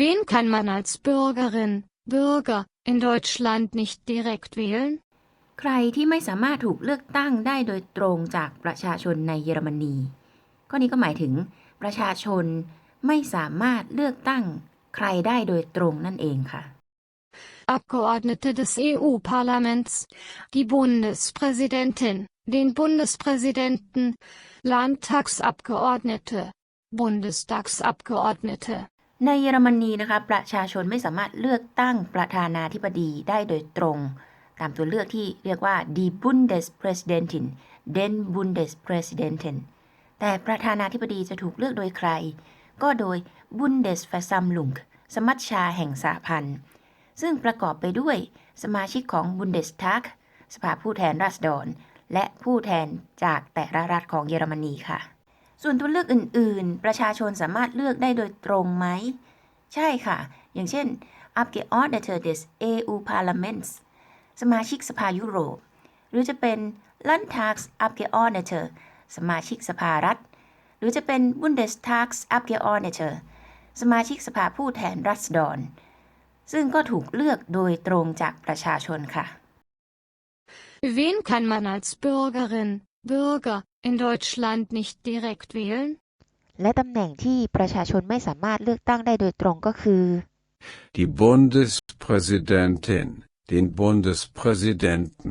Wen kann man als Bürgerin, Bürger in Deutschland nicht direkt wählen? ใครที่ไม่สามารถถูกเลือกตั้งได้โดยตรงจากประชาชนในเยอรมนีข้อนี้ก็หมายถึงประชาชนไม่สามารถเลือกตั้งใครได้โดยตรงนั่นเองค่ะ Abgeordnete des EU-Parlaments, die Bundespräsidentin, den Bundespräsidenten, Landtagsabgeordnete, Bundestagsabgeordnete. ในเยอรมนีนะคะ ประชาชนไม่สามารถเลือกตั้งประธานาธิบดีได้โดยตรง ตามตัวเลือกที่เรียกว่า die Bundespräsidentin den Bundespräsidenten แต่ประธานาธิบดีจะถูกเลือกโดยใคร ก็โดย Bundesversammlung สมัชชาแห่งสหพันธ์ ซึ่งประกอบไปด้วยสมาชิกของ Bundestag สภาผู้แทนราษฎร และผู้แทนจากแต่ละรัฐของเยอรมนีค่ะ ส่วนตัวเลือกอื่น ๆ ประชาชนสามารถเลือกได้โดยตรงไหม ใช่ค่ะ อย่างเช่น Abgeordnete des EU-Parlaments สมาชิกสภายุโรป หรือจะเป็น Landtagsabgeordnete สมาชิกสภารัฐ หรือจะเป็น Bundestagsabgeordnete สมาชิกสภาผู้แทนราษฎร ซึ่งก็ถูกเลือกโดยตรงจากประชาชนค่ะ Wen kann man als Bürgerin, Bürger in Deutschland nicht direkt wählen? และตำแหน่งที่ประชาชนไม่สามารถเลือกตั้งได้โดยตรงก็คือ die Bundespräsidentin, den Bundespräsidenten,